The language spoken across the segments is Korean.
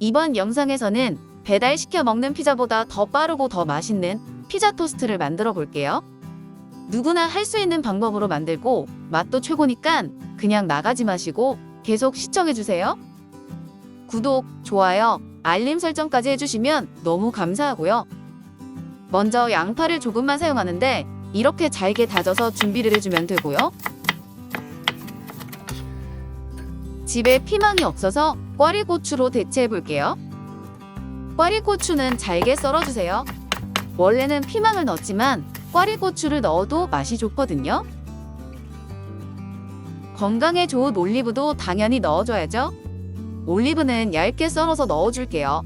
이번 영상에서는 배달시켜 먹는 피자보다 더 빠르고 더 맛있는 피자 토스트를 만들어 볼게요. 누구나 할 수 있는 방법으로 만들고 맛도 최고니까 그냥 나가지 마시고 계속 시청해주세요. 구독, 좋아요, 알림 설정까지 해주시면 너무 감사하고요. 먼저 양파를 조금만 사용하는데 이렇게 잘게 다져서 준비를 해주면 되고요. 집에 피망이 없어서 꽈리고추로 대체해 볼게요. 꽈리고추는 잘게 썰어주세요. 원래는 피망을 넣었지만 꽈리고추를 넣어도 맛이 좋거든요. 건강에 좋은 올리브도 당연히 넣어줘야죠. 올리브는 얇게 썰어서 넣어줄게요.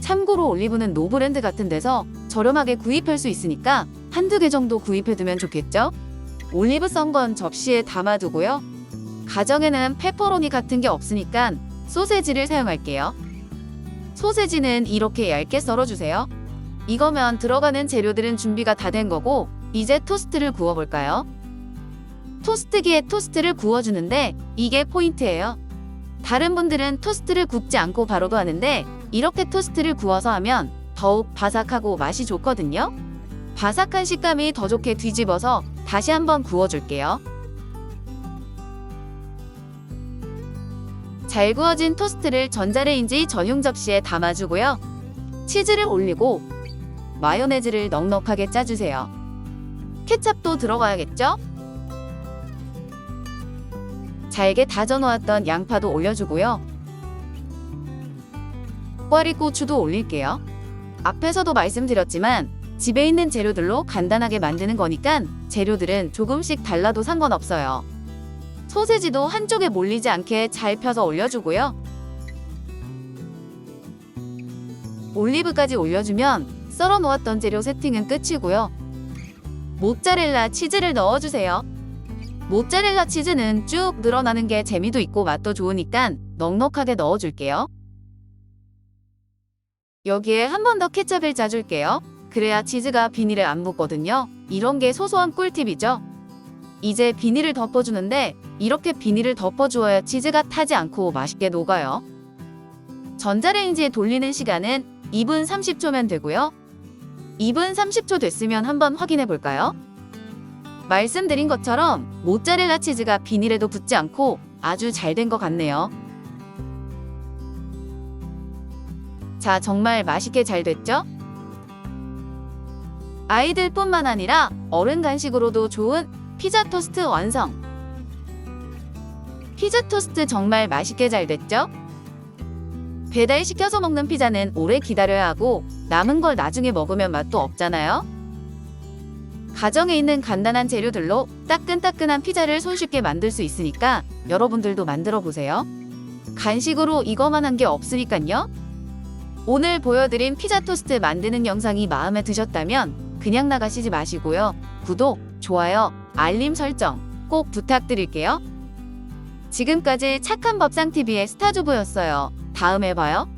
참고로 올리브는 노브랜드 같은 데서 저렴하게 구입할 수 있으니까 한두 개 정도 구입해두면 좋겠죠? 올리브 썬 건 접시에 담아두고요. 가정에는 페퍼로니 같은 게 없으니까 소세지를 사용할게요. 소세지는 이렇게 얇게 썰어주세요. 이거면 들어가는 재료들은 준비가 다 된 거고 이제 토스트를 구워볼까요? 토스트기에 토스트를 구워주는데 이게 포인트예요. 다른 분들은 토스트를 굽지 않고 바로도 하는데 이렇게 토스트를 구워서 하면 더욱 바삭하고 맛이 좋거든요. 바삭한 식감이 더 좋게 뒤집어서 다시 한번 구워줄게요. 잘 구워진 토스트를 전자레인지 전용 접시에 담아주고요. 치즈를 올리고 마요네즈를 넉넉하게 짜주세요. 케찹도 들어가야겠죠? 잘게 다져놓았던 양파도 올려주고요. 꽈리고추도 올릴게요. 앞에서도 말씀드렸지만 집에 있는 재료들로 간단하게 만드는 거니까 재료들은 조금씩 달라도 상관없어요. 소세지도 한쪽에 몰리지 않게 잘 펴서 올려주고요. 올리브까지 올려주면 썰어 놓았던 재료 세팅은 끝이고요. 모짜렐라 치즈를 넣어주세요. 모짜렐라 치즈는 쭉 늘어나는 게 재미도 있고 맛도 좋으니까 넉넉하게 넣어줄게요. 여기에 한 번 더 케첩을 짜줄게요. 그래야 치즈가 비닐에 안 붙거든요. 이런 게 소소한 꿀팁이죠. 이제 비닐을 덮어주는데 이렇게 비닐을 덮어주어야 치즈가 타지 않고 맛있게 녹아요. 전자레인지에 돌리는 시간은 2분 30초면 되고요. 2분 30초 됐으면 한번 확인해 볼까요? 말씀드린 것처럼 모짜렐라 치즈가 비닐에도 붙지 않고 아주 잘 된 것 같네요. 자, 정말 맛있게 잘 됐죠? 아이들뿐만 아니라 어른 간식으로도 좋은 피자 토스트 완성. 피자 토스트 정말 맛있게 잘 됐죠? 배달 시켜서 먹는 피자는 오래 기다려야 하고 남은 걸 나중에 먹으면 맛도 없잖아요. 가정에 있는 간단한 재료들로 따끈따끈한 피자를 손쉽게 만들 수 있으니까 여러분들도 만들어 보세요. 간식으로 이거만 한 게 없으니까요. 오늘 보여드린 피자 토스트 만드는 영상이 마음에 드셨다면 그냥 나가시지 마시고요. 구독, 좋아요, 알림 설정 꼭 부탁드릴게요. 지금까지 착한 법상TV의 스타주부였어요. 다음에 봐요.